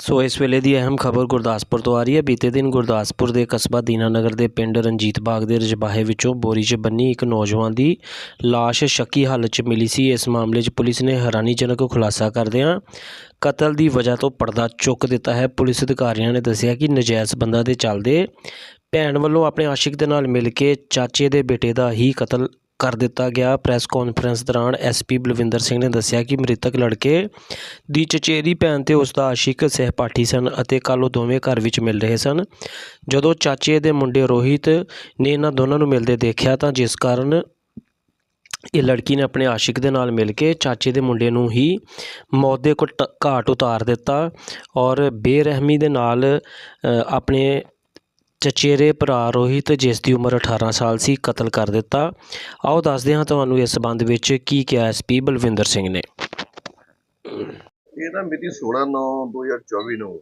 ਸੋ ਇਸ ਵੇਲੇ ਦੀ ਅਹਿਮ ਖਬਰ ਗੁਰਦਾਸਪੁਰ ਤੋਂ ਆ ਰਹੀ ਹੈ। ਬੀਤੇ ਦਿਨ ਗੁਰਦਾਸਪੁਰ ਦੇ ਕਸਬਾ ਦੀਨਾਨਗਰ ਦੇ ਪਿੰਡ ਰਣਜੀਤ ਬਾਗ ਦੇ ਰਜਬਾਹੇ ਵਿੱਚੋਂ ਬੋਰੀ 'ਚ ਬੰਨੀ ਇੱਕ ਨੌਜਵਾਨ ਦੀ ਲਾਸ਼ ਸ਼ੱਕੀ ਹਾਲਤ 'ਚ ਮਿਲੀ ਸੀ। ਇਸ ਮਾਮਲੇ 'ਚ ਪੁਲਿਸ ਨੇ ਹੈਰਾਨੀਜਨਕ ਖੁਲਾਸਾ ਕਰਦਿਆਂ ਕਤਲ ਦੀ ਵਜ੍ਹਾ ਤੋਂ ਪਰਦਾ ਚੁੱਕ ਦਿੱਤਾ ਹੈ। ਪੁਲਿਸ ਅਧਿਕਾਰੀਆਂ ਨੇ ਦੱਸਿਆ ਕਿ ਨਜਾਇਜ਼ ਬੰਦਾ ਦੇ ਚੱਲਦੇ ਭੈਣ ਵੱਲੋਂ ਆਪਣੇ ਆਸ਼ਿਕ ਦੇ ਨਾਲ ਮਿਲ ਕੇ ਚਾਚੇ ਦੇ ਬੇਟੇ ਦਾ ਹੀ ਕਤਲ ਕਰ ਦਿੱਤਾ ਗਿਆ ਪ੍ਰੈਸ ਕਾਨਫਰੰਸ ਦੌਰਾਨ ਐਸਪੀ ਬਲਵਿੰਦਰ ਸਿੰਘ ਨੇ ਦੱਸਿਆ ਕਿ ਮ੍ਰਿਤਕ ਲੜਕੇ ਦੀ ਚਚੇਰੀ ਭੈਣ ਤੇ ਉਸ ਦਾ ਆਸ਼ਿਕ ਸਹਿਪਾਠੀ ਸਨ ਅਤੇ ਕੱਲ੍ਹ ਉਹ ਦੋਵੇਂ ਘਰ ਵਿੱਚ ਮਿਲ ਰਹੇ ਸਨ। ਜਦੋਂ ਚਾਚੇ ਦੇ ਮੁੰਡੇ ਰੋਹਿਤ ਨੇ ਇਹਨਾਂ ਦੋਨਾਂ ਨੂੰ ਮਿਲਦੇ ਦੇਖਿਆ ਤਾਂ ਜਿਸ ਕਾਰਨ ਇਹ ਲੜਕੀ ਨੇ ਆਪਣੇ ਆਸ਼ਿਕ ਦੇ ਨਾਲ ਮਿਲ ਕੇ ਚਾਚੇ ਦੇ ਮੁੰਡੇ ਨੂੰ ਹੀ ਮੌਤ ਦੇ ਘੁੱਟ- ਘਾਟ ਉਤਾਰ ਦਿੱਤਾ ਔਰ ਬੇਰਹਿਮੀ ਦੇ ਨਾਲ ਆਪਣੇ ਚਚੇਰੇ ਭਰਾ ਰੋਹਿਤ, ਜਿਸ ਦੀ ਉਮਰ 18 ਸਾਲ ਸੀ, ਕਤਲ ਕਰ ਦਿੱਤਾ। ਆਓ ਦੱਸਦੇ ਹਾਂ ਤੁਹਾਨੂੰ ਇਸ ਸੰਬੰਧ ਵਿੱਚ ਕੀ ਕਿਹਾ ਐਸਪੀ ਬਲਵਿੰਦਰ ਸਿੰਘ ਨੇ। ਇਹ ਨਾ ਮਿਤੀ 16/9/2024 ਨੂੰ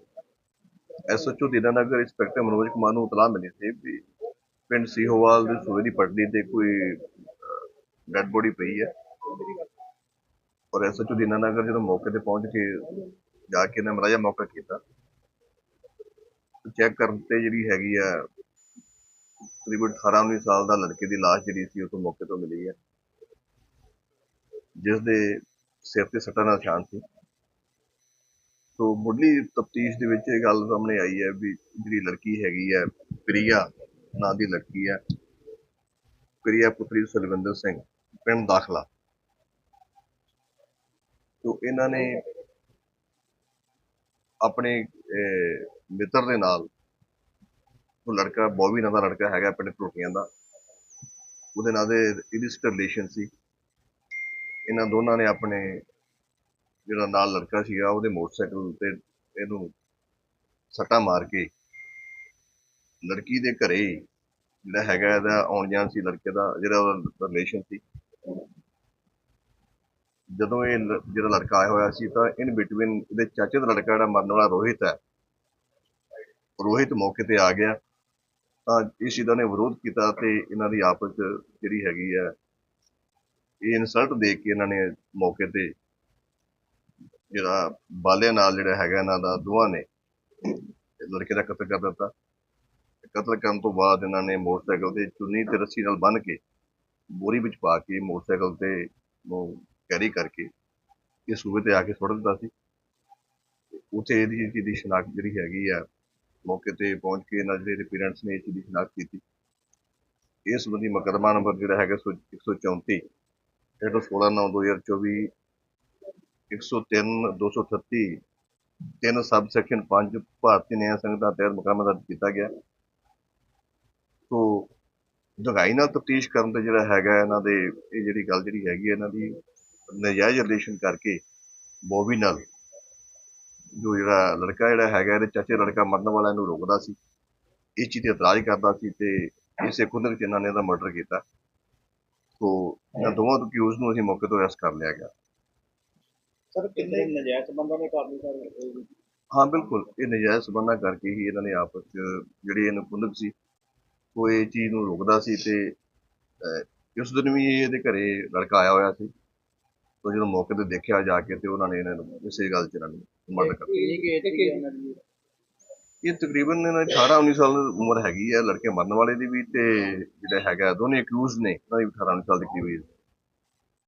ਐਸਐਚਓ ਦੀਨਾਨਗਰ ਇੰਸਪੈਕਟਰ ਮਨੋਜ ਕੁਮਾਰ ਨੂੰ ਇਤਲਾਹ ਮਿਲੀ ਸੀ ਵੀ ਪਿੰਡ ਸੀਹੋਵਾਲ ਦੀ ਸੂਏ ਦੀ ਪਟੜੀ ਤੇ ਕੋਈ ਡੈਡ ਬੋਡੀ ਪਈ ਹੈ। ਔਰ ਐਸਐਚਓ ਦੀਨਾਨਗਰ ਜਦੋਂ ਮੌਕੇ ਤੇ ਪਹੁੰਚ ਕੇ ਜਾ ਕੇ ਨੇ ਮਰਾਇਆ ਮੌਕਾ ਕੀਤਾ ਚੈੱਕ ਕਰਨ ਤੇ ਜਿਹੜੀ ਹੈਗੀ ਆ ਤਕਰੀਬਨ 18 19 ਸਾਲ ਦਾ ਲੜਕੇ ਦੀ ਲਾਸ਼ ਜਿਹੜੀ ਸੀ ਉਹ ਤੋਂ ਮੌਕੇ ਤੋਂ ਮਿਲੀ ਹੈ ਜਿਸ ਦੇ ਸਿਰ ਤੇ ਸੱਟਾਂ ਦਾ ਨਿਸ਼ਾਨ ਸੀ। ਸੋ ਮੁੱਢਲੀ ਤਫਤੀਸ਼ ਦੇ ਵਿੱਚ ਇਹ ਗੱਲ ਸਾਹਮਣੇ ਆਈ ਹੈ ਵੀ ਜਿਹੜੀ ਲੜਕੀ ਹੈਗੀ ਹੈ ਪ੍ਰਿਆ ਨਾਂ ਦੀ ਲੜਕੀ ਹੈ ਪ੍ਰਿਆ ਪੁੱਤਰੀ ਸੁਲਵਿੰਦਰ ਸਿੰਘ ਪਿੰਡ ਦਾਖਲਾ। ਸੋ ਇਹਨਾਂ ਨੇ ਆਪਣੇ ਅਹ, ਮਿੱਤਰ ਦੇ ਨਾਲ ਉਹ ਲੜਕਾ ਬੋਬੀ ਨਾਂ ਦਾ ਲੜਕਾ ਹੈਗਾ ਪਿੰਡ ਟੋਟੀਆਂ ਦਾ। ਉਹਦੇ ਨਾਲ ਦੇ ਇਲਿਸਟ ਰਿਲੇਸ਼ਨ ਸੀ। ਇਹਨਾਂ ਦੋਨਾਂ ਨੇ ਆਪਣੇ ਜਿਹੜਾ ਨਾਲ ਲੜਕਾ ਸੀਗਾ, ਉਹਦੇ ਮੋਟਰਸਾਈਕਲ ਤੇ ਇਹਨੂੰ ਸੱਟਾ ਮਾਰ ਕੇ ਲੜਕੀ ਦੇ ਘਰੇ ਜਿਹੜਾ ਹੈਗਾ ਇਹਦਾ ਆਉਣ ਜਾਣ ਸੀ, ਲੜਕੇ ਦਾ ਜਿਹੜਾ ਉਹਦਾ ਰਿਲੇਸ਼ਨ ਸੀ। ਜਦੋਂ ਇਹ ਲ- ਜਿਹੜਾ ਲੜਕਾ ਆਇਆ ਹੋਇਆ ਸੀ ਤਾਂ ਇਨ ਬਿਟਵੀਨ ਇਹਦੇ ਚਾਚੇ ਦਾ ਲੜਕਾ ਜਿਹੜਾ ਮਰਨ ਵਾਲਾ ਰੋਹਿਤ ਹੈ ਰੋਹਿਤ ਮੌਕੇ ਤੇ ਆ ਗਿਆ। ਤਾਂ ਇਸ ਚੀਜ਼ ਦਾ ਨੇ ਵਿਰੋਧ ਕੀਤਾ ਤੇ ਇਹਨਾਂ ਦੀ ਆਪਸ 'ਚ ਜਿਹੜੀ ਹੈਗੀ ਹੈ, ਇਹ ਇਨਸਲਟ ਦੇ ਕੇ ਇਹਨਾਂ ਨੇ ਮੌਕੇ ਤੇ ਜਿਹੜਾ ਬਾਲਿਆਂ ਨਾਲ ਜਿਹੜਾ ਹੈਗਾ ਇਹਨਾਂ ਦਾ ਦੋਵਾਂ ਨੇ ਲੜਕੇ ਦਾ ਕਤਲ ਕਰ ਦਿੱਤਾ। ਕਤਲ ਕਰਨ ਤੋਂ ਬਾਅਦ ਇਹਨਾਂ ਨੇ ਮੋਟਰਸਾਈਕਲ ਤੇ ਚੁੰਨੀ ਤੇ ਰੱਸੀ ਨਾਲ ਬੰਨ੍ਹ ਕੇ ਬੋਰੀ ਵਿੱਚ ਪਾ ਕੇ ਮੋਟਰਸਾਈਕਲ ਤੇ ਨੂੰ ਕੈਰੀ ਕਰਕੇ ਇਹ ਸੂਬੇ ਤੇ ਆ ਕੇ ਸੁੱਟ ਦਿੱਤਾ ਸੀ। ਉੱਥੇ ਇਹਦੀ ਚੀਜ਼ ਦੀ ਸ਼ਨਾਖਤ ਜਿਹੜੀ ਹੈਗੀ ਆ ਮੌਕੇ ਤੇ ਪਹੁੰਚ ਕੇ ਇਹਨਾਂ ਜਿਹੜੇ ਪੇਰੈਂਟਸ ਨੇ ਇਸ ਚੀਜ਼ ਦੀ ਸ਼ਨਾਖਤ ਕੀਤੀ। ਇਸ ਸੰਬੰਧੀ ਮੁਕੱਦਮਾ ਨੰਬਰ ਜਿਹੜਾ ਹੈਗਾ ਸੌ- 134 ਜਿਹੜਾ 16 9 2024 103 238 ਤਿੰਨ ਸਬ ਸੈਕਸ਼ਨ 5 ਭਾਰਤੀ ਨਿਆਂ ਸੰਹਿਤਾ ਤਹਿਤ ਮੁਕੱਦਮਾ ਦਰਜ ਕੀਤਾ ਗਿਆ। ਸੋ ਡੂੰਘਾਈ ਨਾਲ ਤਫਤੀਸ਼ ਕਰਨ ਤੇ ਜਿਹੜਾ ਹੈਗਾ ਇਹਨਾਂ ਦੇ, ਇਹ ਜਿਹੜੀ ਗੱਲ ਜਿਹੜੀ ਹੈਗੀ ਹੈ ਇਹਨਾਂ ਦੀ, ਨਜਾਇਜ਼ ਰਿਲੇਸ਼ਨ ਕਰਕੇ ਬੋਬੀ ਨਾਲ ਜੋ ਜਿਹੜਾ ਲੜਕਾ ਜਿਹੜਾ ਹੈਗਾ ਇਹਦੇ ਚਾਚੇ ਲੜਕਾ ਮਰਨ ਵਾਲਾ ਇਹਨੂੰ ਰੋਕਦਾ ਸੀ। ਇਸ ਚੀਜ਼ ਤੇ ਇਤਰਾਜ਼ ਕਰਦਾ ਸੀ ਤੇ ਇਸੇ ਕੁੰਦਕ ਚ ਇਹਨਾਂ ਨੇ ਇਹਦਾ ਮਰਡਰ ਕੀਤਾ। ਸੋ ਇਹਨਾਂ ਦੋਵਾਂ ਅਕਿਊਜ਼ ਨੂੰ ਅਸੀਂ ਮੌਕੇ ਤੋਂ ਅਰੈਸਟ ਕਰ ਲਿਆ ਗਿਆ। ਸਰ ਕਿੰਨੇ ਨਜਾਇਜ਼ ਬੰਦਾ ਨੇ ਕਾਬੂ ਕਰ ਲਿਆ ਹਾਂ ਬਿਲਕੁਲ। ਇਹ ਨਜਾਇਜ਼ ਸਬੰਧਾਂ ਕਰਕੇ ਹੀ ਇਹਨਾਂ ਨੇ ਆਪਸ ਚ ਜਿਹੜੀ ਇਹਨੂੰ ਕੁੰਦਕ ਸੀ ਉਹ ਇਹ ਚੀਜ਼ ਨੂੰ ਰੋਕਦਾ ਸੀ ਤੇ ਉਸ ਦਿਨ ਵੀ ਇਹਦੇ ਘਰੇ ਲੜਕਾ ਆਇਆ ਹੋਇਆ ਸੀ। ਤੋਂ ਜਦੋਂ ਮੌਕੇ ਤੇ ਦੇਖਿਆ ਜਾ ਕੇ ਤੇ ਉਹਨਾਂ ਨੇ ਇਹਨਾਂ ਨੂੰ ਇਸੇ ਗੱਲ 'ਚ ਇਹਨਾਂ ਨੂੰ ਮਰਡਰ ਕਰ। ਇਹ ਕਿ ਤਕਰੀਬਨ ਇਹਨਾਂ ਦੀ 18 19 ਸਾਲ ਉਮਰ ਹੈਗੀ ਹੈ ਲੜਕੇ ਮਰਨ ਵਾਲੇ ਦੀ ਵੀ ਤੇ ਜਿਹੜਾ ਹੈਗਾ ਦੋਨੇ ਅਕਿਊਜ਼ ਨੇ ਉਹਨਾਂ ਦੀ ਵੀ 18 19 ਸਾਲ ਦੀ ਕਰੀਬ age